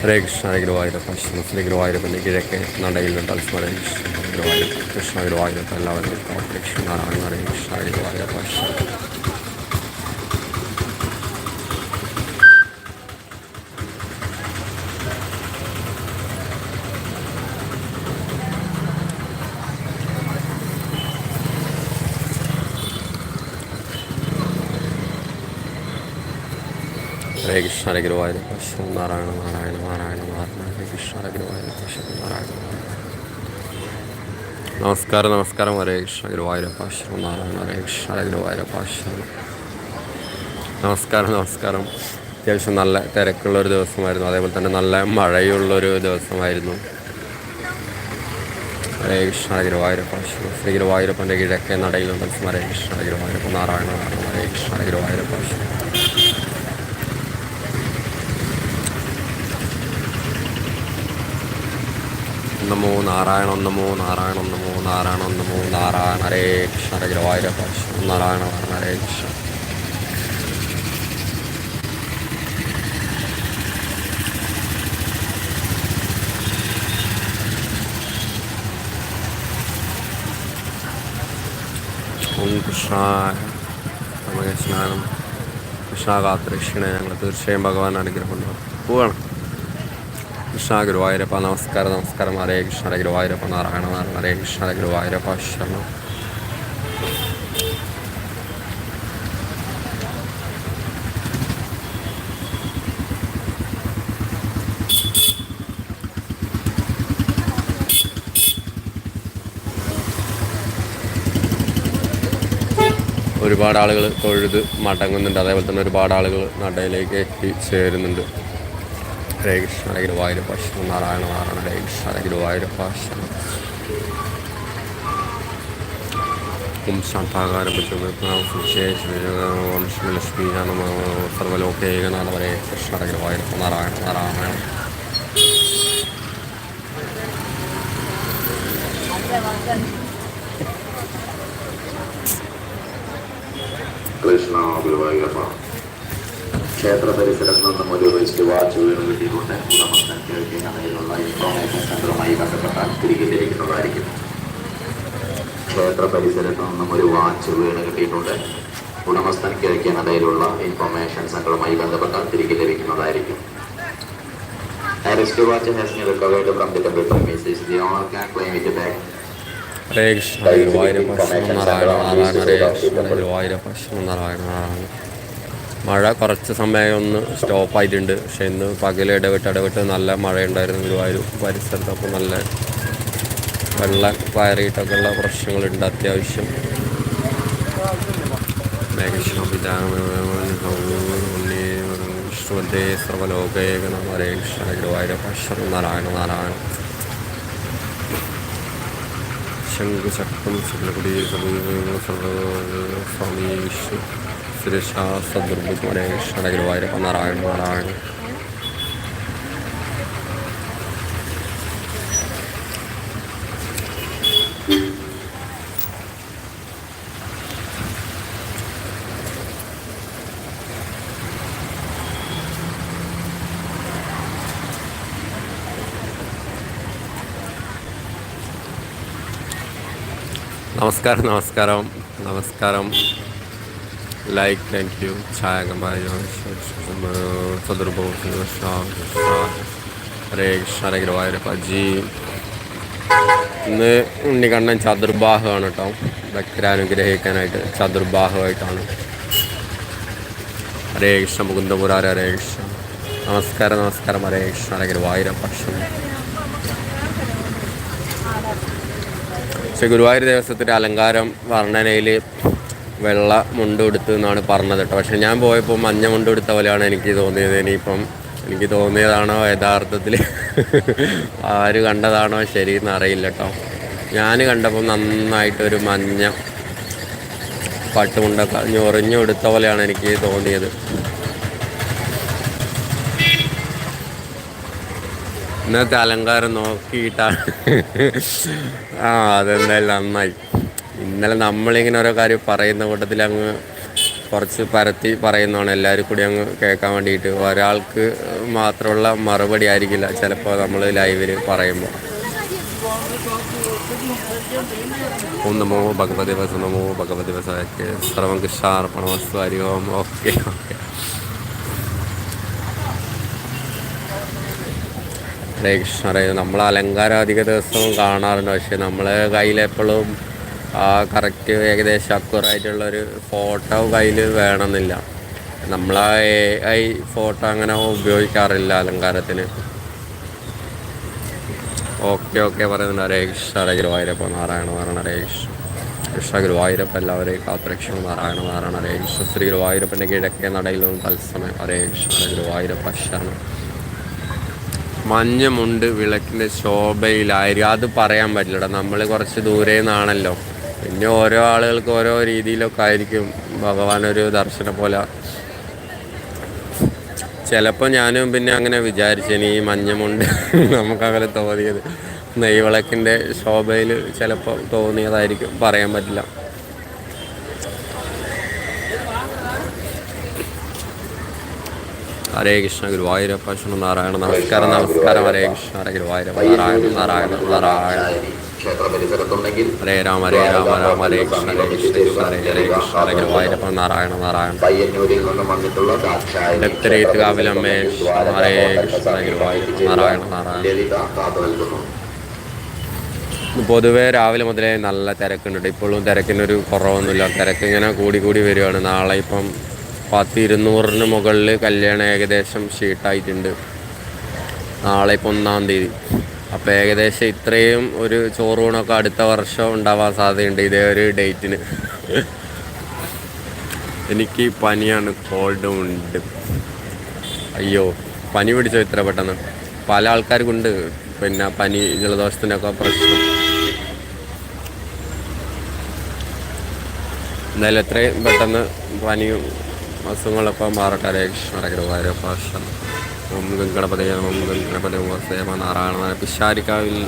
ഹരേ കൃഷ്ണ ഹരേ ഗുരുവായൂരപ്പ ശ്രീ ഗുരുവായൂരപ്പന്റെ കിഴക്കേ നടയിൽ തത്സ്മര ഗുരുവായൂരപ്പ കൃഷ്ണ ഗുരുവായൂരപ്പ എല്ലാവരും കൃഷ്ണ നാരായണ ഹരേ കൃഷ്ണ ഹരേ ഹരേ കൃഷ്ണ ഹരേ ഗുരുവായൂരപ്പ ശ്രീ നാരായണ നാരായണ നാരായണ നാരായണ ഹരേ കൃഷ്ണ ഹരേ ഗുരുവായൂരപ്പ ശ്രീ നാരായണ നമസ്കാരം നമസ്കാരം ഹരേ കൃഷ്ണ ഗുരുവായൂരപ്പ ശ്രീ നാരായണ ഹരേ കൃഷ്ണ ഹരേ ഗുരുവായൂരപ്പ ശ്രീ നമസ്കാരം നമസ്കാരം. അത്യാവശ്യം നല്ല തിരക്കുള്ള ഒരു ദിവസമായിരുന്നു. അതേപോലെ തന്നെ നല്ല മഴയുള്ളൊരു ദിവസമായിരുന്നു. ഹരേ കൃഷ്ണ ഗുരുവായൂരപ്പ ശ്രീ ഗുരുവായൂരപ്പന്റെ കിഴക്കേ തത്സം ഹരേ കൃഷ്ണ ഗുരുവായൂരപ്പ നാരായണ നാരായണ ഹരേ കൃഷ്ണ ഗുരുവായൂരപ്പ ശ്രീ നമോ നാരായണ നമോ നാരായണ നമോ നാരായണ നമോ നാരായണ ഹരേ കൃഷ്ണ ഹരേ ഗുരുവായൂരപ്പ നാരായണ ഹരേ കൃഷ്ണ. ഓം കൃഷ്ണായ നമുക്ക് സ്നാനം. കൃഷ്ണ കാത്തുരക്ഷിണേ ഞങ്ങൾ തീർച്ചയായും ഭഗവാൻ അനുഗ്രഹം പോവാണ്. കൃഷ്ണ ഗുരുവായൂരപ്പ നമസ്കാരം നമസ്കാരം ഹരേ കൃഷ്ണ ഹരേ ഗുരുവായൂരപ്പ നാരായണ നാരായണ ഹരേ കൃഷ്ണ ഹരേ ഗുരുവായൂരപ്പ ശരണം ഒരുപാട് ആളുകൾ തൊഴുത് മടങ്ങുന്നുണ്ട്. അതേപോലെ തന്നെ ഒരുപാട് ആളുകൾ നടയിലേക്ക് എത്തിച്ചേരുന്നുണ്ട് ഹരേ കൃഷ്ണ ഹരേ ഗുരുവായൂരപ്പ നാരായണ നാരായണ ഹരേ കൃഷ്ണ ഹരേ ഗുരുവായൂരപ്പ ഓം ശാന്താകാരം ഓം ശ്രീ ലക്ഷ്മി നമ സർവലോകേകനാഥ ഹരേ കൃഷ്ണ ഹരേ ഗുരുവായൂരപ്പ നാരായണ നാരായണ. കൃഷ്ണ ഗുരുവായൂരപ്പ. ക്ഷേത്ര പരിസരത്ത് നിന്നും ഒരു വെസ്റ്റ് വാച്ച് വീണ് കിട്ടിയിട്ടുണ്ട്. ഉടമസ്ഥൻ ഇൻഫോർമേഷൻ സെന്ററുമായി ബന്ധപ്പെട്ടാൽ തിരികെ ലഭിക്കുന്നതായിരിക്കും ക്ഷേത്ര പരിസരത്ത് നിന്നും ഒരു വാച്ച് വീണ് കിട്ടിയിട്ടുണ്ട്. ഉടമസ്ഥൻ കേൾക്കുന്നതിലുള്ള ഇൻഫോർമേഷൻ സെന്ററുമായി ബന്ധപ്പെട്ടാൽ തിരികെ ലഭിക്കുന്നതായിരിക്കും from the temple premises. The owner can claim it back. ഹരേ കൃഷ്ണ ഹരേ ഗുരുവായൂരപ്പ നാരായണ നാരായണ ഹരേ കൃഷ്ണ ഹരേ ശരണം നാരായണ നാരായണ മഴ കുറച്ച് സമയം ഒന്ന് സ്റ്റോപ്പായിട്ടുണ്ട് പക്ഷെ ഇന്ന് പകൽ ഇടവിട്ട് ഇടവിട്ട് നല്ല മഴയുണ്ടായിരുന്നു. ഗുരുവായൂർ പരിസരത്ത് അപ്പോൾ നല്ല വെള്ളം കയറിയിട്ടൊക്കെ ഉള്ള പ്രശ്നങ്ങളുണ്ട് അത്യാവശ്യം. മേഘകൃഷ്ണ പിതാമേ സർവലോകേക നമ ഹരേ കൃഷ്ണ ഗുരുവായൂരപ്പ നാരായണ നാരായണ. ശംഖുചക്രം ശുക്ലകുടി സ്വാമി സുരക്ഷ സദ്ദുർബുദ്മരെ ഷടഗുരുവായൂരപ്പ നാരായണ നാരായണ നമസ്കാരം നമസ്കാരം നമസ്കാരം ലൈക്ക് താങ്ക് യു ഛായ കമ്പായ ചതുർഭവ ഹരേ കൃഷ്ണ ഗുരുവായൂരപ്പ ജി ഇന്ന് ഉണ്ണിക്കണ്ണൻ ചതുർബാഹമാണ് കേട്ടോ. ഭക്തരെ അനുഗ്രഹിക്കാനായിട്ട് ചതുർബാഹമായിട്ടാണ് ഹരേ കൃഷ്ണ മുകുന്ദപുരാര ഹരേ കൃഷ്ണ. നമസ്കാരം നമസ്കാരം ഹരേ കൃഷ്ണ ഹരേ ഗുരുവായൂരപ്പ ശരണം പക്ഷെ. ഗുരുവായൂർ ദേവസ്വത്തിന്റെ അലങ്കാരം വർണനയിൽ വെള്ള മുണ്ട് കൊടുത്തു എന്നാണ് പറഞ്ഞത് കേട്ടോ. പക്ഷെ ഞാൻ പോയപ്പോൾ മഞ്ഞ മുണ്ട് കൊടുത്ത പോലെയാണ് എനിക്ക് തോന്നിയത്. ഇനിയിപ്പം എനിക്ക് തോന്നിയതാണോ യഥാർത്ഥത്തിൽ? ആര് കണ്ടതാണോ ശരിയെന്ന് അറിയില്ല കേട്ടോ. ഞാൻ കണ്ടപ്പോൾ നന്നായിട്ടൊരു മഞ്ഞ പട്ടുമുണ്ടൊക്കെ ഞൊറിഞ്ഞു കൊടുത്ത പോലെയാണ് എനിക്ക് തോന്നിയത്. ഇന്നത്തെ അലങ്കാരം നോക്കിയിട്ടാണ്. ആ അതെന്തായാലും നന്നായി. ഇന്നലെ നമ്മളിങ്ങനെ ഓരോ കാര്യം പറയുന്ന കൂട്ടത്തിൽ അങ്ങ് കുറച്ച് പരത്തി പറയുന്നതാണ്. എല്ലാവരും കൂടി അങ്ങ് കേൾക്കാൻ വേണ്ടിയിട്ട്. ഒരാൾക്ക് മാത്രമുള്ള മറുപടി ആയിരിക്കില്ല ചിലപ്പോൾ നമ്മൾ ലൈവിൽ പറയുമ്പോൾ ഓം നമോ ഭഗവതി വസ നമോ ഭഗവതി വസക്ക് സർവം കൃഷ്ണാർപ്പണമസ്തു ഹരി ഓം ഓക്കെ ഓക്കെ. ഹരേ കൃഷ്ണ നമ്മൾ അലങ്കാരം അധിക ദിവസവും കാണാറുണ്ട്. പക്ഷെ നമ്മളെ കയ്യിലെപ്പോഴും ആ കറക്റ്റ് ഏകദേശം അക്കുറായിട്ടുള്ളൊരു ഫോട്ടോ കയ്യിൽ വേണമെന്നില്ല. നമ്മൾ ആ എ ഐ ഫോട്ടോ അങ്ങനെ ഉപയോഗിക്കാറില്ല അലങ്കാരത്തിന്. ഓക്കെ ഓക്കെ പറയുന്നുണ്ട്. ഹരേ കൃഷ്ണ ഹരേ ഗുരുവായൂരപ്പ നാരായണ നാരായണ ഹരേ കൃഷ്ണ. ഗുരുവായൂരപ്പ എല്ലാവരെയും കാത്തുരക്ഷണം നാരായണ നാരായണ ഹരേ കൃഷ്ണ. ശ്രീ ഗുരുവായൂരപ്പന്റെ കിഴക്കേ നടയിലും തത്സമയം ഹരേ കൃഷ്ണ ഹരേ ഗുരുവായൂരപ്പ ശരണം മഞ്ഞമുണ്ട് വിളക്കിന്റെ ശോഭയിലായിരിക്കും. അത് പറയാൻ പറ്റില്ലടാ. നമ്മൾ കുറച്ച് ദൂരെ നിന്നാണല്ലോ. പിന്നെ ഓരോ ആളുകൾക്ക് ഓരോ രീതിയിലൊക്കെ ആയിരിക്കും ഭഗവാൻ ഒരു ദർശനം പോലെ. ചിലപ്പോൾ ഞാനും പിന്നെ അങ്ങനെ വിചാരിച്ചു ഇനി ഈ മഞ്ഞമുണ്ട് നമുക്കങ്ങനെ തോന്നിയത്. നെയ്വിളക്കിന്റെ ശോഭയിൽ ചിലപ്പോൾ തോന്നിയതായിരിക്കും പറയാൻ പറ്റില്ല. ഹരേ കൃഷ്ണ ഗുരുവായൂരപ്പ നാരായണ നമസ്കാരം നമസ്കാരം ഹരേ കൃഷ്ണ ഹരേ ഗുരുവായൂരപ്പ നാരായണ നാരായണ നാരായണ. ക്ഷേത്ര പരിസരത്തുണ്ടെങ്കിൽ ഹരേ രാമ ഹരേ രാമ രാമ ഹരേ കൃഷ്ണ ഹരേ കൃഷ്ണ കൃഷ്ണ ഹരേ ഹരേ കൃഷ്ണ ഹരേ ഗുരുവായൂരപ്പ നാരായണ നാരായണ. പയ്യന്നൂരിൽ നിന്നും വന്നിട്ടുള്ള ഡക്ടറേറ്റ് ഹരേ കൃഷ്ണ ഗുരുവായൂരപ്പ നാരായണ നാരായണ. ലളിത കാത്തു നിൽക്കുന്നു പൊതുവേ രാവിലെ മുതലേ നല്ല തിരക്കുണ്ട്. ഇപ്പോഴും തിരക്കിനൊരു കുറവൊന്നുമില്ല. തിരക്ക് ഇങ്ങനെ കൂടി കൂടി വരികയാണ്. നാളെ ഇപ്പം പത്ത് ഇരുന്നൂറിന് മുകളിൽ കല്യാണം ഏകദേശം ഷീട്ടായിട്ടുണ്ട്. നാളെ ഇപ്പം ഒന്നാം തീയതി. അപ്പോൾ ഏകദേശം ഇത്രയും ഒരു ചോറൂണൊക്കെ അടുത്ത വർഷം ഉണ്ടാവാൻ സാധ്യതയുണ്ട് ഇതേ ഒരു ഡേറ്റിന്. എനിക്ക് പനിയാണ് കോൾഡും ഉണ്ട്. അയ്യോ പനി പിടിച്ചോ ഇത്ര പെട്ടെന്ന്? പല ആൾക്കാർക്കുണ്ട്. പിന്നെ പനി ജലദോഷത്തിനൊക്കെ പ്രശ്നം. എന്തായാലും എത്രയും പെട്ടെന്ന് പനിയും അസുഖങ്ങളൊക്കെ മാറട്ടെ. രക്ഷ ഹരേ ഭാഷ ഓം ഗംഗണപതയ ഓം ഗണപതി സേമ നാരായണ പിഷാരിക്കാവിൽ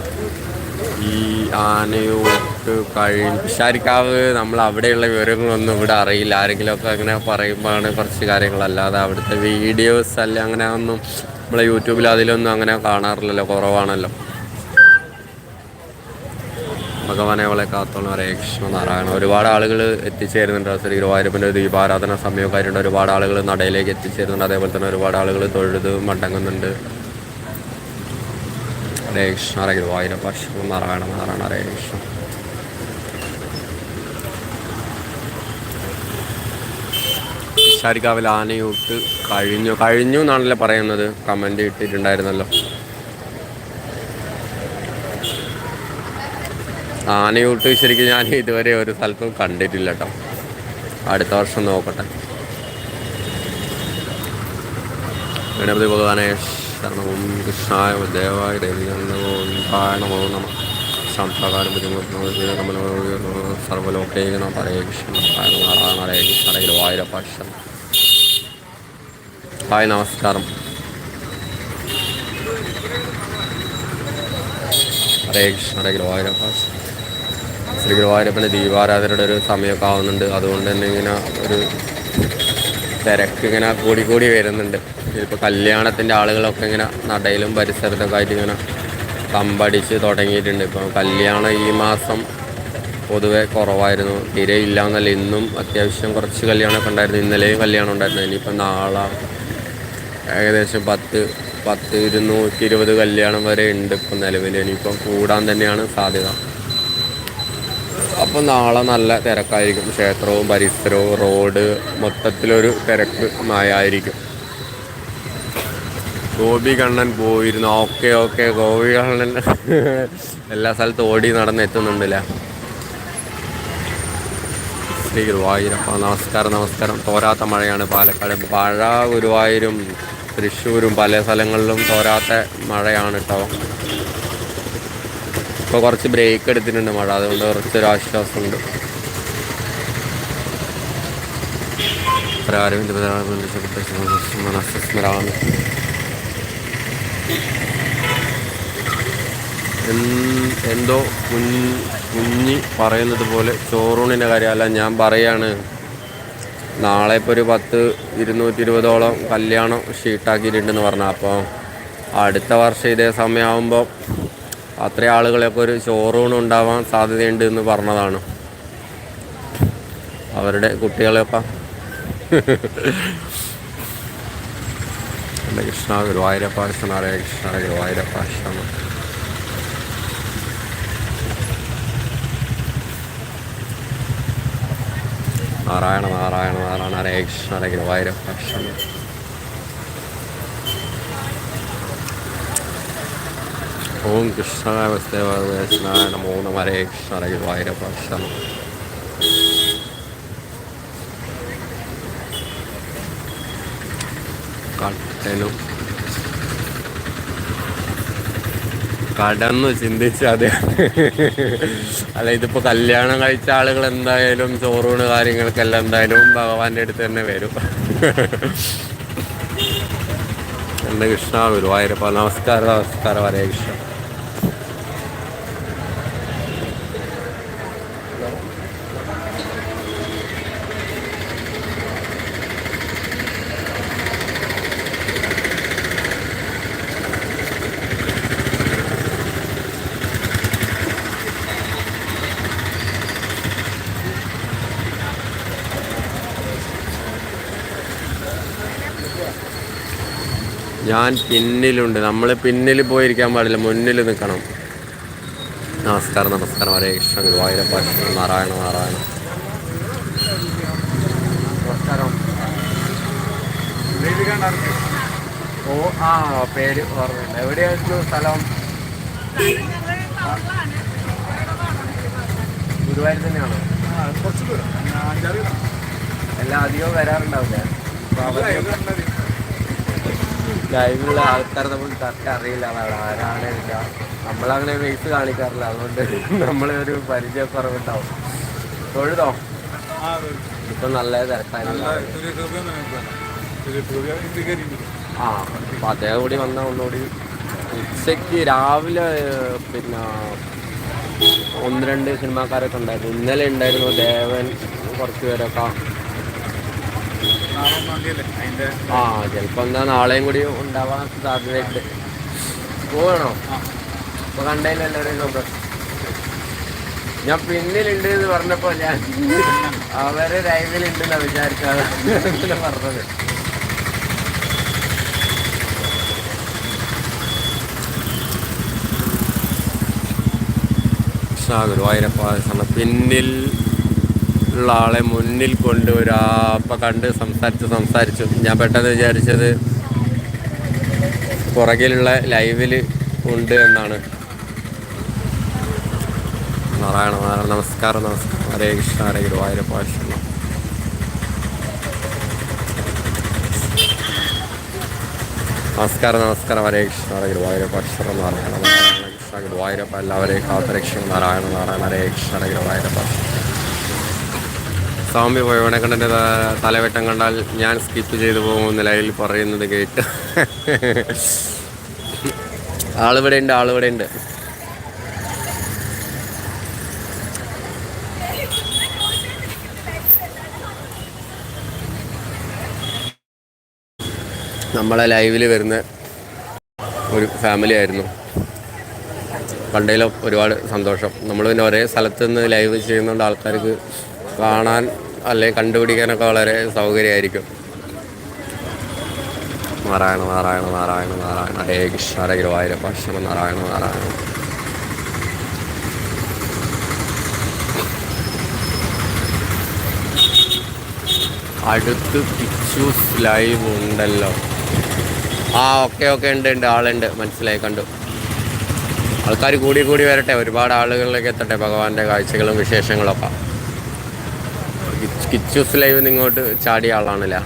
ഈ ആനയോട്ട് കഴിഞ്ഞ് പിഷാരിക്കാവ് നമ്മൾ അവിടെയുള്ള വിവരങ്ങളൊന്നും ഇവിടെ അറിയില്ല. ആരെങ്കിലുമൊക്കെ അങ്ങനെ പറയുമ്പോഴാണ് കുറച്ച് കാര്യങ്ങളല്ലാതെ അവിടുത്തെ വീഡിയോസ് അല്ല അങ്ങനെ ഒന്നും നമ്മളെ യൂട്യൂബിൽ അതിലൊന്നും അങ്ങനെ കാണാറില്ലല്ലോ കുറവാണല്ലോ. ഭഗവാനെ അവളെ കാത്തോളം ഹരേ കൃഷ്ണ നാരായണ. ഒരുപാട് ആളുകൾ എത്തിച്ചേരുന്നുണ്ട്. ശ്രീ ഗുരുവായൂരപ്പന്റെ ദീപാരാധന സമയമൊക്കെ ആയിട്ടുണ്ട്. ഒരുപാട് ആളുകൾ നടയിലേക്ക് എത്തിച്ചേരുന്നുണ്ട്. അതേപോലെ തന്നെ ഒരുപാട് ആളുകൾ തൊഴുത് മടങ്ങുന്നുണ്ട്. ഹരേ കൃഷ്ണ ഹരേ ഗുരുവായൂരപ്പ നാരായണ നാരായണ ഹരേ കൃഷ്ണ. ശാരിക്കാവിൽ ആനയൂട്ട് കഴിഞ്ഞു. കഴിഞ്ഞു എന്നാണല്ലോ പറയുന്നത്. കമന്റ് ഇട്ടിട്ടുണ്ടായിരുന്നല്ലോ. ആനയൂട്ട് ശരിക്കും ഞാൻ ഇതുവരെ ഒരു സ്ഥലത്തും കണ്ടിട്ടില്ല കേട്ടോ അടുത്ത വർഷം നോക്കട്ടെ. ഗണപതി ഭഗവാനെ ശരണവും കൃഷ്ണായ ദേവായ ദേവികായ നമോ. നമ ശാന്തകാലം ബുദ്ധിമുട്ട് സർവലോകേന ഹരേ കൃഷ്ണ. നാരായണ ഹരേ കൃഷ്ണ ഹരേ ഗുരുവായൂരപ്പ ശരണം ഹായ് നമസ്കാരം. ഹരേ കൃഷ്ണ ഹരേ ഗുരുവായൂരപ്പ ശ്രീ ഗുരുവായൂരപ്പന്റെ ദീപാരാധനയുടെ ഒരു സമയമൊക്കെ ആവുന്നുണ്ട്. അതുകൊണ്ട് തന്നെ ഇങ്ങനെ ഒരു തിരക്ക് ഇങ്ങനെ കൂടി കൂടി വരുന്നുണ്ട്. ഇപ്പോൾ കല്യാണത്തിന്റെ ആളുകളൊക്കെ ഇങ്ങനെ നടയിലും പരിസരത്തൊക്കെ ആയിട്ട് ഇങ്ങനെ കമ്പടിച്ച് തുടങ്ങിയിട്ടുണ്ട്. ഇപ്പം കല്യാണം ഈ മാസം പൊതുവേ കുറവായിരുന്നു. തീരെ ഇല്ല എന്നല്ല ഇന്നും അത്യാവശ്യം കുറച്ച് കല്യാണമൊക്കെ ഉണ്ടായിരുന്നു. ഇന്നലെയും കല്യാണം ഉണ്ടായിരുന്നു. ഇനിയിപ്പോൾ നാളെ ഏകദേശം പത്ത് പത്ത് ഇരുന്നൂറ്റി ഇരുപത് കല്യാണം വരെ ഉണ്ട് ഇപ്പം നിലവിൽ. ഇനിയിപ്പം കൂടാൻ തന്നെയാണ് സാധ്യത. അപ്പോൾ നാളെ നല്ല തിരക്കായിരിക്കും. ക്ഷേത്രവും പരിസരവും റോഡ് മൊത്തത്തിലൊരു തിരക്ക് മായായിരിക്കും. ഗോപി കണ്ണൻ പോയിരുന്നു. Okay okay. ഗോപി കണ്ണൻ എല്ലാ സ്ഥലത്തും ഓടി നടന്ന് എത്തുന്നുണ്ടല്ലേ? ശ്രീ ഗുരുവായൂരപ്പ നമസ്കാരം നമസ്കാരം. തോരാത്ത മഴയാണ് പാലക്കാട്. മഴ ഗുരുവായൂരും തൃശ്ശൂരും പല സ്ഥലങ്ങളിലും തോരാത്ത മഴയാണ് കേട്ടോ ഇപ്പോൾ കുറച്ച് ബ്രേക്ക് എടുത്തിട്ടുണ്ട് മഴ. അതുകൊണ്ട് കുറച്ചൊരു ആശ്വാസമുണ്ട്. മനസ്സ്മരാമി എൻ- എന്തോ കുഞ്ഞി പറയുന്നത് പോലെ ചോറൂണിന്റെ കാര്യമല്ല ഞാൻ പറയാണ്. നാളെ ഇപ്പോൾ ഒരു പത്ത് ഇരുന്നൂറ്റി ഇരുപതോളം കല്യാണം ഷീട്ടാക്കിയിട്ടുണ്ടെന്ന് പറഞ്ഞു. അപ്പോൾ അടുത്ത വർഷം ഇതേ സമയമാകുമ്പോൾ അത്രയും ആളുകളെയൊക്കെ ഒരു ചോറൂണ് ഉണ്ടാവാൻ സാധ്യതയുണ്ട് എന്ന് പറഞ്ഞതാണ്. അവരുടെ കുട്ടികളെയൊക്കെ എന്റെ കൃഷ്ണ ഗുരുവായൂരപ്പ കൃഷ്ണ ഹരേ കൃഷ്ണ. ഗുരുവായൂരപ്പ നാരായണ നാരായണ നാരായണ ഹരേ കൃഷ്ണ. ഹരേ ഗുരുവായൂരപ്പ ഓം കൃഷ്ണകാവസ്ഥ നമോ നമ ഹരേ കൃഷ്ണ ഗുരുവായൂരപ്പ കൃഷ്ണ കട്ടനും കടന്നു ചിന്തിച്ച അതെ. അല്ല ഇതിപ്പോ കല്യാണം കഴിച്ച ആളുകൾ എന്തായാലും ചോറൂണ് കാര്യങ്ങൾക്കെല്ലാം എന്തായാലും ഭഗവാന്റെ അടുത്ത് തന്നെ വരും. എന്റെ കൃഷ്ണ ഗുരുവായൂരപ്പ നമസ്കാരം നമസ്കാരം ഹരേ കൃഷ്ണ. ഞാൻ പിന്നിലുണ്ട്. നമ്മൾ പിന്നിൽ പോയിരിക്കാൻ പാടില്ല. മുന്നിൽ നിൽക്കണം. നമസ്കാരം നമസ്കാരം. ഹരേ കൃഷ്ണ ഗുരുവായൂരപ്പ നാരായണ നാരായണ. നമസ്കാരം. ഓ ആ പേര് ഓർമ്മയില്ല. എവിടെയായിരുന്നു സ്ഥലം? ഗുരുവായൂർ തന്നെയാണോ? കുറച്ച് ദൂരം. അഞ്ചാറ് എല്ലാം അധികം വരാറുണ്ടാവില്ല? ലൈവിലുള്ള ആൾക്കാർ നമുക്ക് കറക്റ്റ് അറിയില്ല. ആരാണ് ഇല്ല. നമ്മളങ്ങനെ ഫേസ് കാണിക്കാറില്ല. അതുകൊണ്ട് നമ്മളെ ഒരു പരിചയക്കുറവുണ്ടാവും. തൊഴുതോ? ആ ഇപ്പൊ നല്ല ഇന്ത്യക്കാരി ആ അപ്പൊ അദ്ദേഹം കൂടി വന്ന ഒന്നുകൂടി ഉച്ചയ്ക്ക് രാവിലെ പിന്നെ ഒന്ന് രണ്ട് സിനിമാക്കാരൊക്കെ ഉണ്ടായിരുന്നു. ഇന്നലെ ഉണ്ടായിരുന്നു ദേവൻ കുറച്ച് പേരൊക്കെ നാളെ ഒന്നാം തീയതി അല്ലേ അതിന്റെ ആ ചിലപ്പോൾ എന്താ നാളെയും കൂടി ഉണ്ടാവാൻ സാധ്യതയുണ്ട്. പോകണോ അപ്പൊ കണ്ടതിൽ എല്ലാവരും നോക്കാം ഞാൻ പിന്നിലുണ്ട് എന്ന് പറഞ്ഞപ്പോ ഞാൻ അവരെ ലൈവിലുണ്ടെന്നാ വിചാരിച്ചാണ് പറഞ്ഞത്. ഗുരുവായൂരപ്പ പിന്നിൽ ഉള്ള ആളെ മുന്നിൽ കൊണ്ടുവരാ. അപ്പം കണ്ട് സംസാരിച്ച് സംസാരിച്ചു. ഞാൻ പെട്ടെന്ന് വിചാരിച്ചത് പുറകിലുള്ള ലൈവിൽ ഉണ്ട് എന്നാണ്. നാരായണ നാരായണ നമസ്കാരം നമസ്കാരം. ഹരേ കൃഷ്ണ ഹരേ ഗുരുവായൂരപ്പ കൃഷ്ണ നമസ്കാരം നമസ്കാരം. ഹരേ കൃഷ്ണ ഹരേ ഗുരുവായൂരപ്പ കൃഷ്ണ നാരായണ നാരായണ കൃഷ്ണ ഗുരുവായൂരപ്പ. എല്ലാവരെയും കാത്തരക്ഷണം നാരായണ നാരായണ ഹരേ കൃഷ്ണ ഹരേ ഗുരുവായൂരപ്പ. സ്വാമി പോയവനെ കണ്ടെ തലവെട്ടം കണ്ടാൽ ഞാൻ സ്കിപ്പ് ചെയ്തു പോകുമെന്ന് ലൈവിൽ പറയുന്നത് കേട്ട്. ആളിവിടെ ഉണ്ട് ആളിവിടെ ഉണ്ട്. നമ്മളെ ലൈവിൽ വരുന്ന ഒരു ഫാമിലി ആയിരുന്നു. കണ്ടതിലും ഒരുപാട് സന്തോഷം. നമ്മൾ പിന്നെ ഒരേ സ്ഥലത്ത് നിന്ന് ലൈവ് ചെയ്യുന്നതുകൊണ്ട് ആൾക്കാർക്ക് കാണാൻ അല്ലെങ്കിൽ കണ്ടുപിടിക്കാനൊക്കെ വളരെ സൗകര്യമായിരിക്കും. നാരായണ നാരായണ നാരായണ നാരായണ. ഹേ കൃഷ്ണ ഹരേ ഗുരുവായൂരപ്പ. നാരായണ നാരായണ. അടുത്ത് പിച്ചൂസ് ലൈവ് ഉണ്ടല്ലോ. ആ ഓക്കെ ഓക്കെ ഉണ്ട് ഉണ്ട്. ആളുണ്ട്. മനസ്സിലായി കണ്ടു. ആൾക്കാർ കൂടി കൂടി വരട്ടെ. ഒരുപാട് ആളുകളിലേക്ക് എത്തട്ടെ. ഭഗവാന്റെ കാഴ്ചകളും വിശേഷങ്ങളൊക്കെ. കിച്ചൂസ് ലൈവ് നിങ്ങോട്ട് ചാടിയ ആളാണല്ലേ?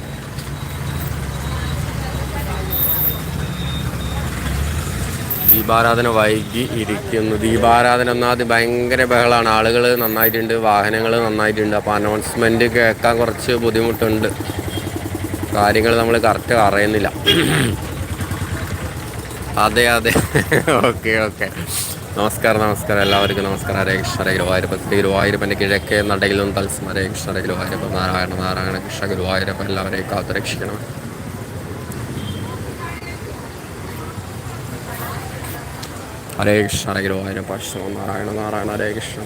ദീപാരാധന വൈകി ഇരിക്കുന്നു. ദീപാരാധന ഒന്നാമത് ഭയങ്കര ബഹളമാണ് ആളുകൾ നന്നായിട്ടുണ്ട് വാഹനങ്ങൾ നന്നായിട്ടുണ്ട്. അപ്പോൾ അനൗൺസ്മെന്റ് കേൾക്കാൻ കുറച്ച് ബുദ്ധിമുട്ടുണ്ട്. കാര്യങ്ങൾ നമ്മൾ കറക്റ്റ് അറിയുന്നില്ല അതെ അതെ. ഓക്കെ ഓക്കെ നമസ്കാരം നമസ്കാരം. എല്ലാവർക്കും നമസ്കാരം. ഹരേ കൃഷ്ണ ഹരേ ഗുരുവായൂരപ്പ ശ്രീ ഗുരുവായൂരപ്പന്റെ കിഴക്കേ നടയിലും തത്സം ഹരേ കൃഷ്ണ ഹരേ ഗുരുവായൂരപ്പ നാരായണ നാരായണ കൃഷ്ണ ഗുരുവായൂരപ്പ എല്ലാവരെയും കാത്തു രക്ഷിക്കണം ഹരേ കൃഷ്ണ ഹരേ ഗുരുവായൂരപ്പ അശ്വം നാരായണ നാരായണ ഹരേ കൃഷ്ണ.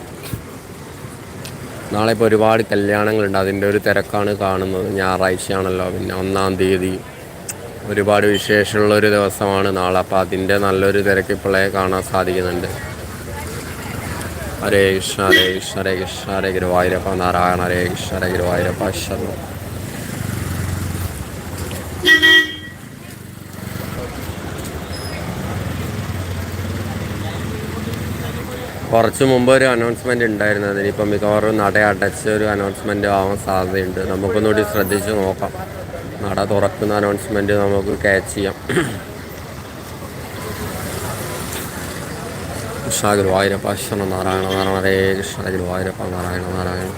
നാളെ ഇപ്പോൾ ഒരുപാട് കല്യാണങ്ങളുണ്ട്. അതിന്റെ ഒരു തിരക്കാണ് കാണുന്നത്. ഞായറാഴ്ചയാണല്ലോ. പിന്നെ ഒന്നാം തീയതി. ഒരുപാട് വിശേഷമുള്ളൊരു ദിവസമാണ് നാളെ. അപ്പോൾ അതിന്റെ നല്ലൊരു തിരക്ക് ഇപ്പോഴേ കാണാൻ സാധിക്കുന്നുണ്ട്. ഹരേ കൃഷ്ണ ഹരേ കൃഷ്ണ ഹരേ കൃഷ്ണ ഹരേ ഗുരുവായൂരപ്പ നാരായണ ഹരേ കൃഷ്ണ ഹരേ ഗുരുവായൂരപ്പ ശർമ്മ കുറച്ച് മുമ്പ് ഒരു അനൗൺസ്മെന്റ് ഉണ്ടായിരുന്നു. അതിനിപ്പം മിക്കവാറും നട അടച്ച ഒരു അനൗൺസ്മെന്റ് ആവാൻ സാധ്യതയുണ്ട്. നമുക്കൊന്നുകൂടി ശ്രദ്ധിച്ച് നോക്കാം. നട തുറക്കുന്ന അനൗൺസ്മെന്റ് നമുക്ക് ക്യാച്ച് ചെയ്യാം. കൃഷ്ണ ഗുരുവായൂരപ്പ അശ്വന നാരായണ നാരായണ ഹരേ കൃഷ്ണ ഗുരുവായൂരപ്പ നാരായണ നാരായണ.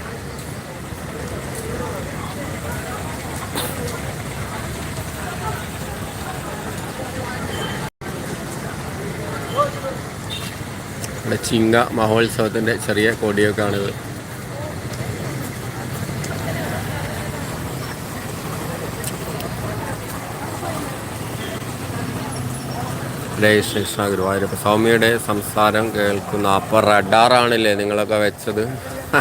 ചിങ്ക മഹോത്സവത്തിന്റെ ചെറിയ കൊടിയൊക്കെ ആണിത് ഹരേ കൃഷ്ണ ഗുരുവായൂരപ്പ സൗമ്യയുടെ സംസാരം കേൾക്കുന്ന അപ്പർ റഡാറാണില്ലേ നിങ്ങളൊക്കെ വെച്ചത്?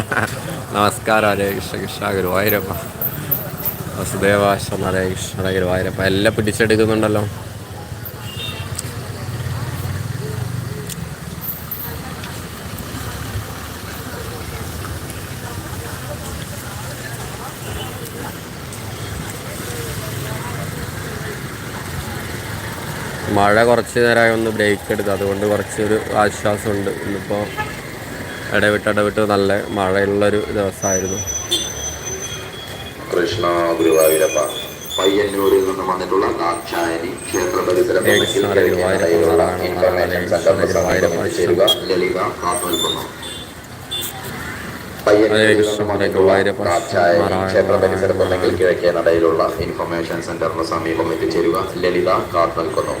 നമസ്കാരം ഹരേ കൃഷ്ണ ഗുരുവായൂരപ്പ. വസുദേവാശ്രമ ഹരേ കൃഷ്ണ ഗുരുവായൂരപ്പ. എല്ലാം പിടിച്ചെടുക്കുന്നുണ്ടല്ലോ. മഴ കുറച്ച് നേരമായി ഒന്ന് ബ്രേക്ക് എടുത്തു. അതുകൊണ്ട് കുറച്ചൊരു ആശ്വാസമുണ്ട്. ഇന്നിപ്പോൾ ഇടവിട്ട് ഇടവിട്ട് നല്ല മഴയുള്ളൊരു ദിവസമായിരുന്നു. കൃഷ്ണ ഗുരുവായൂരപ്പ. പയ്യന്നൂരിൽ നിന്നും വന്നിട്ടുള്ള ദാക്ഷായണി ക്ഷേത്ര പരിസരം ലളിത ക്ഷേത്ര പരിസരത്തുണ്ടെങ്കിൽ കിഴക്കേ നടയിലുള്ള ഇൻഫർമേഷൻ സെന്ററിന് സമീപം എത്തിച്ചേരുക ലളിത കാത്തു നിൽക്കുന്നു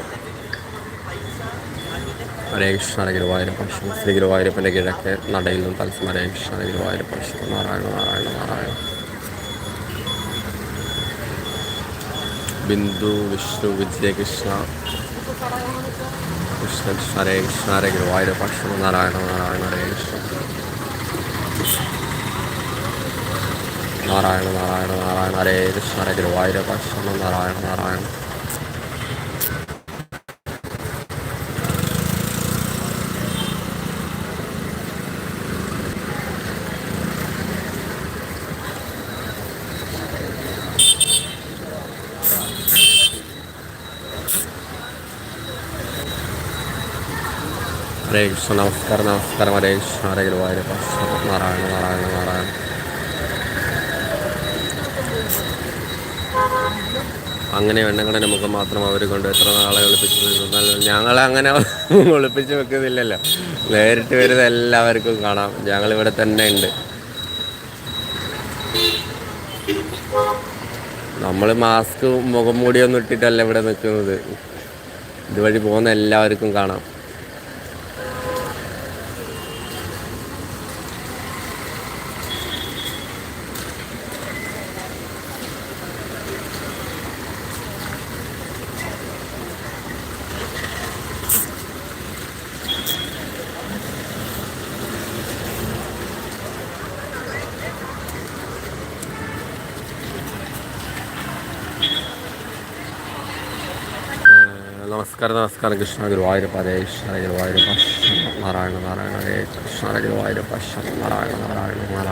ഹരേ കൃഷ്ണ ഹരേ ഗുരുവായൂരപ്പ ശിവ ശ്രീ ഗുരുവായൂരപ്പന്റെ കിഴക്ക് നടയിൽ നിന്നും തത്സം ഹരേ കൃഷ്ണ ഹരേ ശ്രീ നാരായണ നാരായണ നാരായണ. ബിന്ദു വിഷ്ണു വിജയകൃഷ്ണ കൃഷ്ണ കൃഷ്ണ ഹരേ കൃഷ്ണ ഹരേ ഗുരുവായൂരപ്പ ശ്രീ നാരായണ നാരായണ ഹരേ കൃഷ്ണ. നാരായണ നാരായണ നാരായണ ഹരേ കൃഷ്ണ ഹരേ ഗുരുവായൂരപ്പ ശ്രീ നാരായണ നാരായണ. ഹരേ കൃഷ്ണ നമസ്കാരം നമസ്കാരം ഹരേ കൃഷ്ണ ഹരേ ഗുരുവായൂരപ്പ നാരായണ നാരായണ നാരായണ അങ്ങനെ വെണ്ണങ്ങളുടെ നമുക്ക് മാത്രം അവർ കൊണ്ട് എത്ര നാളെ ഒളിപ്പിച്ച് നിന്നാലും ഞങ്ങളെ അങ്ങനെ ഒളിപ്പിച്ച് വെക്കുന്നില്ലല്ലോ. നേരിട്ട് വരുന്ന എല്ലാവർക്കും കാണാം. ഞങ്ങളിവിടെ തന്നെ ഉണ്ട്. നമ്മൾ മാസ്ക് മുഖം മൂടിയൊന്നും ഇട്ടിട്ടല്ല ഇവിടെ നിൽക്കുന്നത്. ഇതുവഴി പോകുന്ന എല്ലാവർക്കും കാണാം. നമസ്കാരം കൃഷ്ണ ഗുരുവായൂരപ്പ ഹരേ കൃഷ്ണ ഗുരുവായൂരപ്പ നാരായണ നാരായണ ഹരേ കൃഷ്ണ ഗുരുവായൂരപ്പ നാരായണ നാരായണ നാരായണ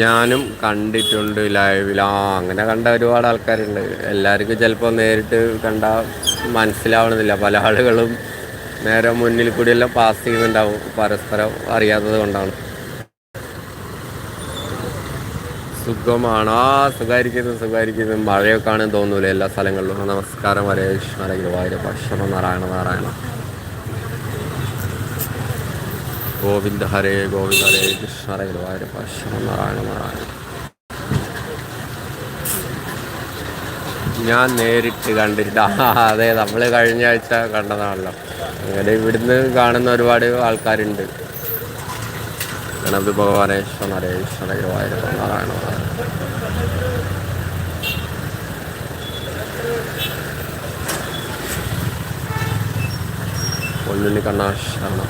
ഞാനും കണ്ടിട്ടുണ്ട് ലൈവിൽ ആ അങ്ങനെ കണ്ട ഒരുപാട് ആൾക്കാരുണ്ട്. എല്ലാവർക്കും ചിലപ്പോൾ നേരിട്ട് കണ്ട മനസ്സിലാവണമെന്നില്ല പല ആളുകളും നേരെ മുന്നിൽ കൂടിയെല്ലാം പാസ് ചെയ്യുന്നുണ്ടാവും. പരസ്പരം അറിയാത്തത് കൊണ്ടാണ്. സുഖമാണ്. ആ സുഖമായിരിക്കുന്നു സുഖമായിരിക്കുന്നു മഴയൊക്കെ ആണെന്ന് തോന്നൂല എല്ലാ സ്ഥലങ്ങളിലും. നമസ്കാരം. വരെ കൃഷ്ണ ഹരേ ഗുരുവായൂരപ്പ അശ്വമ നാരായണ നാരായണ. ഗോവിന്ദ ഹരേ ഗോവിന്ദ ഹരേ കൃഷ്ണ ഹരേ ഗുരുവായൂരപ്പ അശ്വമ നാരായണ ഞാൻ നേരിട്ട് കണ്ടിട്ട് അതെ നമ്മൾ കഴിഞ്ഞ ആഴ്ച കണ്ടതാണല്ലോ. അങ്ങനെ ഇവിടുന്ന് കാണുന്ന ഒരുപാട് ആൾക്കാരുണ്ട്. ഗണപതി ഭഗവാനെ ഹരേ കൃഷ്ണ ഗുരുവായൂരപ്പ നാരായണ പൊന്നുണ്ണി കണ്ണാശരണം.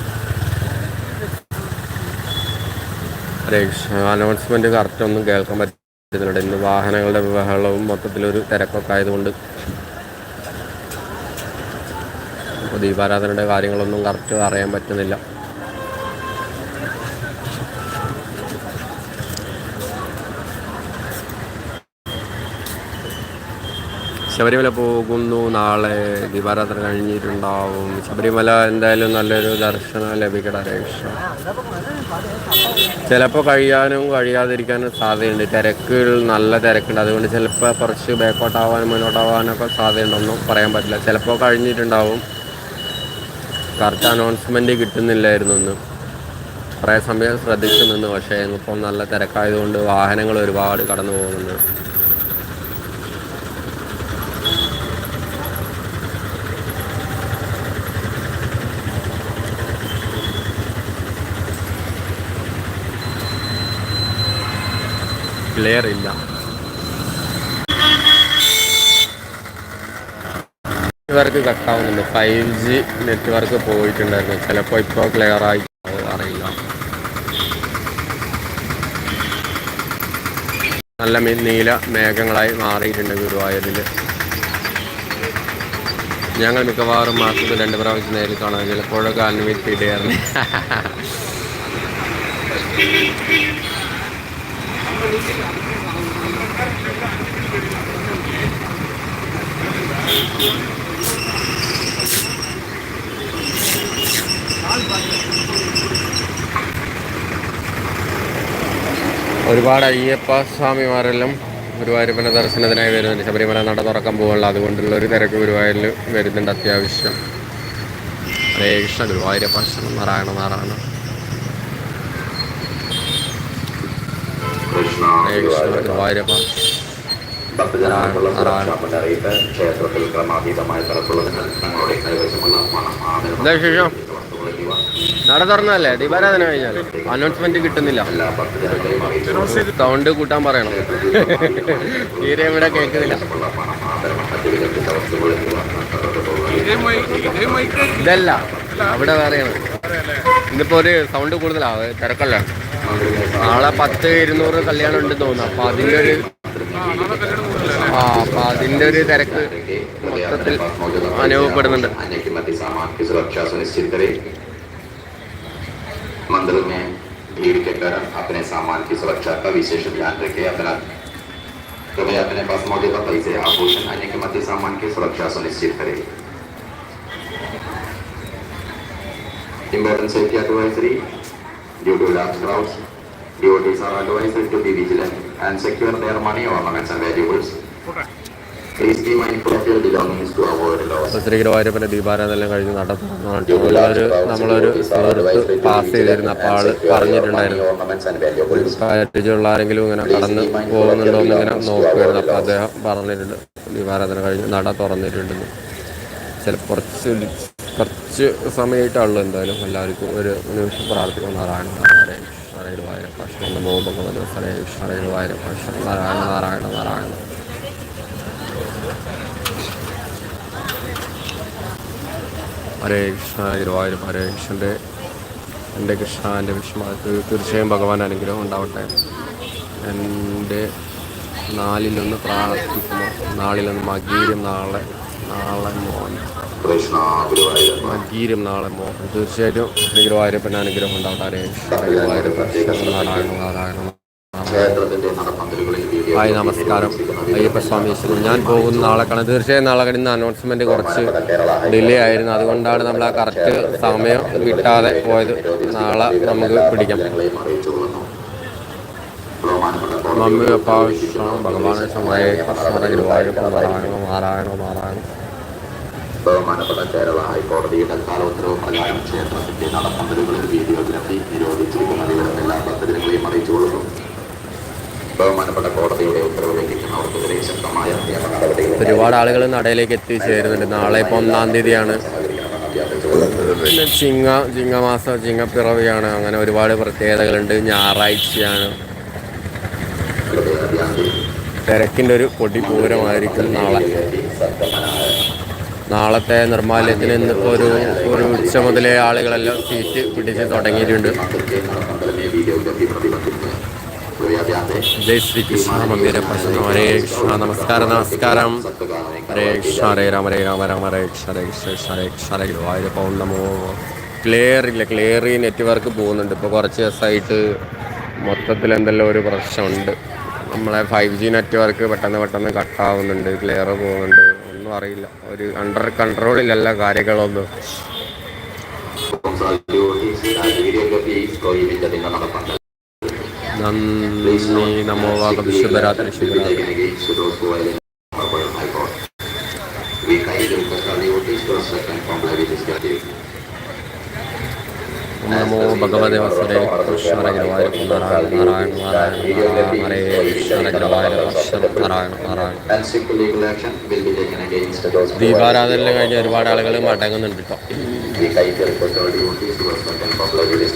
അനൗൺസ്മെന്റ് കറക്റ്റ് ഒന്നും കേൾക്കാൻ പറ്റുന്നുണ്ട് ഇന്ന് വാഹനങ്ങളുടെ ബഹളവും മൊത്തത്തിലൊരു തിരക്കൊക്കെ ആയതുകൊണ്ട്. അപ്പോൾ ദീപാരാധനയുടെ കാര്യങ്ങളൊന്നും കറക്റ്റ് അറിയാൻ പറ്റുന്നില്ല. ശബരിമല പോകുന്നു. നാളെ ദീപാരാധന കഴിഞ്ഞിട്ടുണ്ടാവും. ശബരിമല എന്തായാലും നല്ലൊരു ദർശനം ലഭിക്കട രക്ഷ ചിലപ്പോൾ കഴിയാനും കഴിയാതിരിക്കാനും സാധ്യതയുണ്ട്. തിരക്കുകൾ നല്ല തിരക്കുണ്ട്. അതുകൊണ്ട് ചിലപ്പോൾ കുറച്ച് ബാക്കോട്ടാവാനും മുന്നോട്ടാവാനൊക്കെ സാധ്യതയുണ്ടൊന്നും പറയാൻ പറ്റില്ല. ചിലപ്പോൾ കഴിഞ്ഞിട്ടുണ്ടാവും. കറക്റ്റ് അനൗൺസ്മെന്റ് കിട്ടുന്നില്ലായിരുന്നു ഒന്ന് കുറേ സമയം ശ്രദ്ധിച്ചു നിന്ന്. പക്ഷേ ഇപ്പം നല്ല തിരക്കായതുകൊണ്ട് വാഹനങ്ങൾ ഒരുപാട് കടന്നു പോകുന്നുണ്ട് ക്ലിയർ ഇല്ല നെറ്റ്വർക്ക് കട്ടാവുന്നുണ്ട് ഫൈവ് ജി നെറ്റ്വർക്ക് പോയിട്ടുണ്ടായിരുന്നു. ചിലപ്പോൾ ഇപ്പോൾ ക്ലിയർ ആയി അറിയില്ല. നല്ല നീല മേഘങ്ങളായി മാറിയിട്ടുണ്ട് ഗുരുവായൂരിൽ. ഞങ്ങൾ മിക്കവാറും മാസത്തിൽ രണ്ട് പ്രാവശ്യം നേരിൽ കാണാൻ ചിലപ്പോഴൊക്കെ ഇടയായിരുന്നു ഒരുപാട് അയ്യപ്പ സ്വാമിമാരെല്ലാം ഗുരുവായൂരപ്പന്റെ ദർശനത്തിനായി വരുന്നുണ്ട്. ശബരിമല നട തുറക്കാൻ പോകാനുള്ള അതുകൊണ്ടുള്ള ഒരു തിരക്ക് ഗുരുവായൂരിൽ വരുന്നുണ്ട് അത്യാവശ്യം. ഹരേ കൃഷ്ണ ഗുരുവായൂരപ്പ നാരായണ നാരായണ. ഗുരുവായൂരപ്പ ക്ഷേത്രത്തിൽ ക്രമാതീതമായ കൈവശമുള്ള പണം എന്താ വിശേഷം? നട തുറന്നല്ലേ ദീപാരാധന കഴിഞ്ഞാൽ അനൗൺസ്മെന്റ് കിട്ടുന്നില്ല. സൗണ്ട് കൂട്ടാൻ പറയണം. തീരെ ഇവിടെ കേൾക്കുന്നില്ല. ഇതല്ല. അവിടെ വേറെയാണ്. ഇന്നിപ്പോ ഒരു സൗണ്ട് കൂടുതലാ അത് തിരക്കല്ല നാളെ പത്ത് ഇരുന്നൂറ് കല്യാണം ഉണ്ടെന്ന് തോന്നുന്നു അപ്പൊ അതിന്റെ ഒരു ആ അപ്പൊ അതിന്റെ ഒരു തിരക്ക് മൊത്തത്തിൽ അനുഭവപ്പെടുന്നുണ്ട് अन्य की मत सामान की सुरक्षा सुनिश्चित करें मंदिर में भीड़ के कारण अपने सामान की सुरक्षा का विशेष ध्यान रखें अपना कृपया अपने पास मौजूदा पैसे आभूषण अन्य के मत सामान की सुरक्षा सुनिश्चित करें Important safety advisory due to large crowds, devotees are advised to be vigilant and secure their money, ornaments and valuables. Please be mindful of your belongings to avoid loss. Shri ഗുരുവായൂരപ്പന്റെ ദീപാരാധന കഴിഞ്ഞ് നട നമ്മളൊരു സുഹൃത്ത് പാസ് ചെയ്തിരുന്ന അപ്പോൾ ആൾ പറഞ്ഞിട്ടുണ്ടായിരുന്നു and valuables. പരിചയമുള്ള ആരെങ്കിലും ഇങ്ങനെ കടന്ന് പോകുന്നുണ്ടോ എന്ന് ഇങ്ങനെ നോക്കുമായിരുന്നു അപ്പോൾ അദ്ദേഹം പറഞ്ഞിട്ടുണ്ട് ദീപാരാധന കഴിഞ്ഞ് നട തുറന്നിട്ടുണ്ടെന്ന് ചില കുറച്ച് കുറച്ച് സമയമായിട്ടുള്ളൂ എന്തായാലും എല്ലാവർക്കും ഒരു നിമിഷം പ്രാർത്ഥിക്കുന്ന നാരായണ നാരായണ നാരായണ വായന ഭക്ഷണം നമോ ഭഗവത് ഹരേ നാരായണ വായന ഭക്ഷണം നാരായണ നാരായണ നാരായണ. ഹരേ കൃഷ്ണ ഗുരുവായൂർ ഹരേ കൃഷ്ണന്റെ എന്റെ കൃഷ്ണ എന്റെ വിഷ്ണു തീർച്ചയായും ഭഗവാൻ അനുഗ്രഹം ഉണ്ടാവട്ടെ. എന്റെ നാലിലൊന്ന് പ്രാർത്ഥിക്കുമോ? നാളിലൊന്ന് മകീരും നാളെ നാളെ മോൻ. മകീരം നാളെ മോഹൻ തീർച്ചയായിട്ടും ശ്രീ ഗുരുവായൂരപ്പന്റെ അനുഗ്രഹം ഉണ്ടാവട്ടെ ഹായ് നമസ്കാരം. അയ്യപ്പസ്വാമി ഈശ്വരൻ ഞാൻ പോകുന്ന നാളെ കാണാം തീർച്ചയായും നാളെ കഴിഞ്ഞ അനൗൺസ്മെന്റ് കുറച്ച് ഡിലേ ആയിരുന്നു. അതുകൊണ്ടാണ് നമ്മൾ ആ കറക്റ്റ് സമയം കിട്ടാതെ പോയത്. നാളെ നമുക്ക് പിടിക്കാം. മമ്മി കോടതിയുടെ അപ്പ ഭഗവാനെ സമയ ഗുരുവായൂരപ്പൻ നാരായണോ നാരായണ നാരായണ ബഹുമാനപ്പെട്ട കേരള ഹൈക്കോടതിയുടെ കാല ഉത്തരവ് പ്രകാരം ക്ഷേത്രത്തിന്റെ നടപ്പന്തലുകളിൽ വീഡിയോഗ്രാഫി നിരോധിച്ചിരിക്കുന്ന വിവരം എല്ലാ പദ്ധതികളെയും അറിയിച്ചു കൊടുക്കും ബഹുമാനപ്പെട്ട കോടതിയുടെ ഉത്തരവ് ലംഘിക്കുന്നവർക്കെതിരെ ശക്തമായ നിയമ നടപടികൾ ഒരുപാട് ആളുകൾ നടയിലേക്ക് എത്തിച്ചേരുന്നുണ്ട്. നാളെ ഇപ്പോൾ ഒന്നാം തീയതിയാണ്. പിന്നെ ചിങ്ങ ചിങ്ങമാസം ചിങ്ങപ്പിറവിയാണ്. അങ്ങനെ ഒരുപാട് പ്രത്യേകതകളുണ്ട്. ഞായറാഴ്ചയാണ്. തിരക്കിന്റെ ഒരു പൊടി പൂരമായിരിക്കും നാളെ. നാളത്തെ നിർമ്മാല്യത്തിന് ഇന്നിപ്പോൾ ഒരു ഒരു ഉച്ച മുതലേ ആളുകളെല്ലാം സീറ്റ് പിടിച്ച് തുടങ്ങിയിട്ടുണ്ട്. ജയ് ശ്രീ കൃഷ്ണ മന്ദിര പ്രശ്നം ഹരേ കൃഷ്ണ. നമസ്കാരം നമസ്കാരം. ഹരേ കൃഷ്ണ. ഹരേ രാമ ഹരേ രാമ രാമ ഹരേ കൃഷ്ണ ഹരേ കൃഷ്ണ കൃഷ്ണ ഹരേ കൃഷ്ണ ഹരേ ഗുരുവായൂർ പൗൺ നമോ. ക്ലിയർ ഇല്ല. ക്ലിയർ നെറ്റ്വർക്ക് പോകുന്നുണ്ട്. ഇപ്പോൾ കുറച്ച് ദിവസമായിട്ട് മൊത്തത്തിൽ എന്തെല്ലാം ഒരു പ്രശ്നമുണ്ട്. നമ്മളെ ഫൈവ് ജി നെറ്റ്വർക്ക് പെട്ടെന്ന് പെട്ടെന്ന് കട്ടാവുന്നുണ്ട് ക്ലിയർ പോകുന്നുണ്ട്. ഒന്നും അറിയില്ല. ഒരു അണ്ടർ കൺട്രോളിലല്ല കാര്യങ്ങളൊന്നും. നന്ദി നമോ ശുഭരാത്രി ശുഭരാത്രി. നമോ ഭഗവതേ വസുരേ കൃഷ്ണ ഗുരുവായൂർ നാരായണ നാരായണ നാരായണ ഹരേ നാരായണ നാരായണ. ദീപാരാധന കഴിഞ്ഞ് ഒരുപാട് ആളുകൾ മടങ്ങുന്നുണ്ട് കേട്ടോ.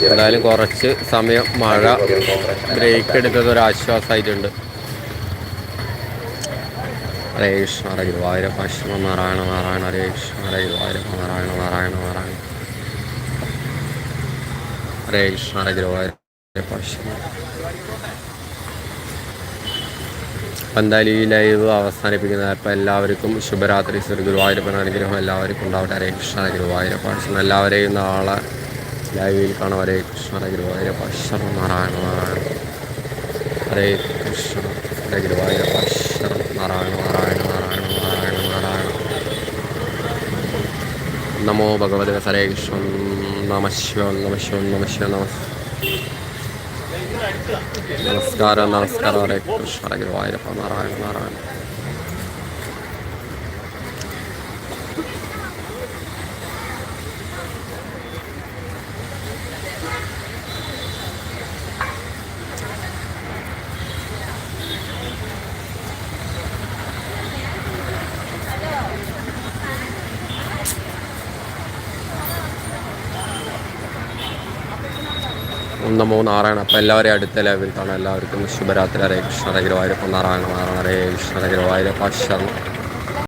എന്തായാലും കുറച്ച് സമയം മഴ ബ്രേക്ക് എടുത്തത് ഒരു ആശ്വാസമായിട്ടുണ്ട് ഹരേ കൃഷ്ണ ഹരേ ഗുരുവായൂര പശ്ചിമ നാരായണ നാരായണ ഹരേ കൃഷ്ണ ഹരേ ഗുരുവായൂര നാരായണ നാരായണ നാരായണ. ഹരേ കൃഷ്ണ ഹരേ ഗുരുവായൂര പശ്ചിമ ഈ ലൈവ് അവസാനിപ്പിക്കുന്നത്. അപ്പം എല്ലാവർക്കും ശുഭരാത്രി. ശ്രീ ഗുരുവായൂരപ്പൻ അനുഗ്രഹം എല്ലാവർക്കും ഉണ്ടാവട്ടെ. ഹരേ കൃഷ്ണ ഗുരുവായൂരപ്പ. കൃഷ്ണൻ എല്ലാവരെയും നാളെ ലൈവിൽ കാണാം. ഹരേ കൃഷ്ണ ഗുരുവായൂരപ്പ. ശരണം നാരായണ ഹരേ കൃഷ്ണ ഹരേ ഗുരുവായൂരപ്പ. ശരണം നാരായണ നാരായണ നാരായണ നാരായണ നമോ ഭഗവതി ഹരേ കൃഷ്ണ. നമ ശിവം നമ നമ ശിവ നമ നമസ്കാരം നമസ്കാരം. ഹരേ ഗുരുവായൂരപ്പ നാരായണ നാരായണ ഓം നമോ നാരായണ അപ്പം എല്ലാവരെയും അടുത്ത ലെവലിൽ കാണാം. എല്ലാവർക്കും ശുഭരാത്രി. ഹരേ കൃഷ്ണ ഹരേ ഗുരുവായൂരപ്പ നാരായണ നാരായണ ഹരേ കൃഷ്ണ ഹരേ ഗുരുവായൂരപ്പ ശരണം